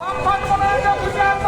한판 보내자 그냥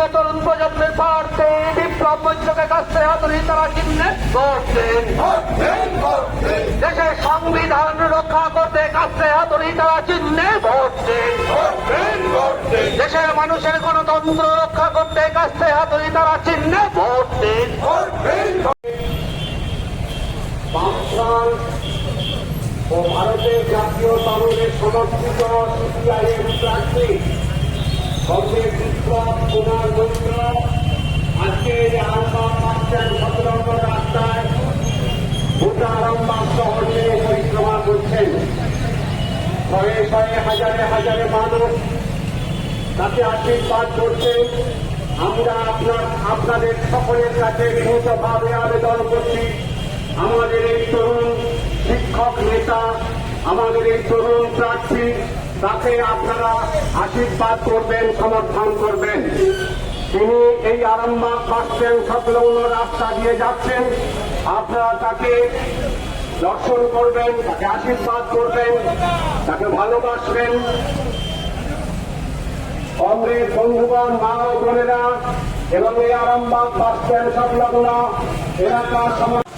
কেন্দ্রে তরুণ প্রজন্মের প্রার্থী বিপ্লব বৈদ্যকের কাছ থেকে তারা চিহ্নে দেশের সংবিধান রক্ষা করতে কাছে হাতুড়ি তারা চিহ্নে দেশের মানুষের গণতন্ত্র রক্ষা করতে কাছে হাতুড়ি তারা চিহ্নে দিন ও ভারতের জাতীয় দলের সমর্থিত সিপিআইএম প্রার্থী কংগ্রেস বিপ্লব কুমার মৈত্র আজকে এই আরামবাগ বাসস্ট্যান্ড সতেরো নম্বর রাস্তায় গোটা করছেন। শয়ে শয়ে হাজারে হাজারে মানুষ তাকে আশীর্বাদ করছেন আমরা আপনার, আপনাদের সকলের কাছে দ্রুতভাবে আবেদন করছি। আমাদের এই তরুণ শিক্ষক নেতা, আমাদের এই তরুণ প্রার্থী তাকে আপনারা আশীর্বাদ করবেন, সমর্থন করবেন। তিনি এই আরামবাগ বাস স্ট্যান্ড সংলগ্ন রাস্তা দিয়ে যাচ্ছেন। আপনারা তাকে দর্শন করবেন, তাকে আশীর্বাদ করবেন, তাকে ভালোবাসবেন। কংগ্রেস বন্ধুগণ মা ও বোনেরা, এবং এই আরামবাগ বাস স্ট্যান্ড সংলগ্ন এলাকার সমস্ত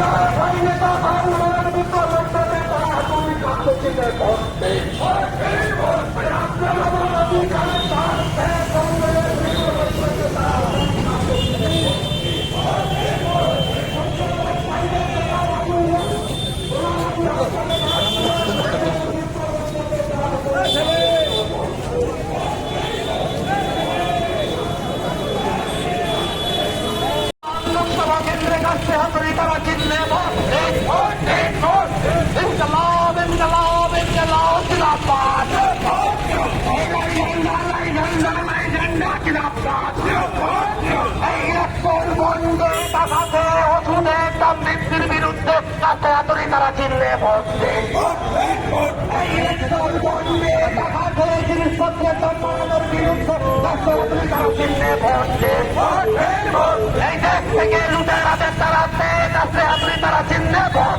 Thank. ওষুধের দাম বিরুদ্ধে কাছে হাতুড়ি তারা এই রক্তর জিনিসপত্রের দাম বিরুদ্ধে তারা ভোট দিন। এই দেশ থেকে লুটেরাদের কাছে হাতুড়ি তারা চিহ্নে ভোট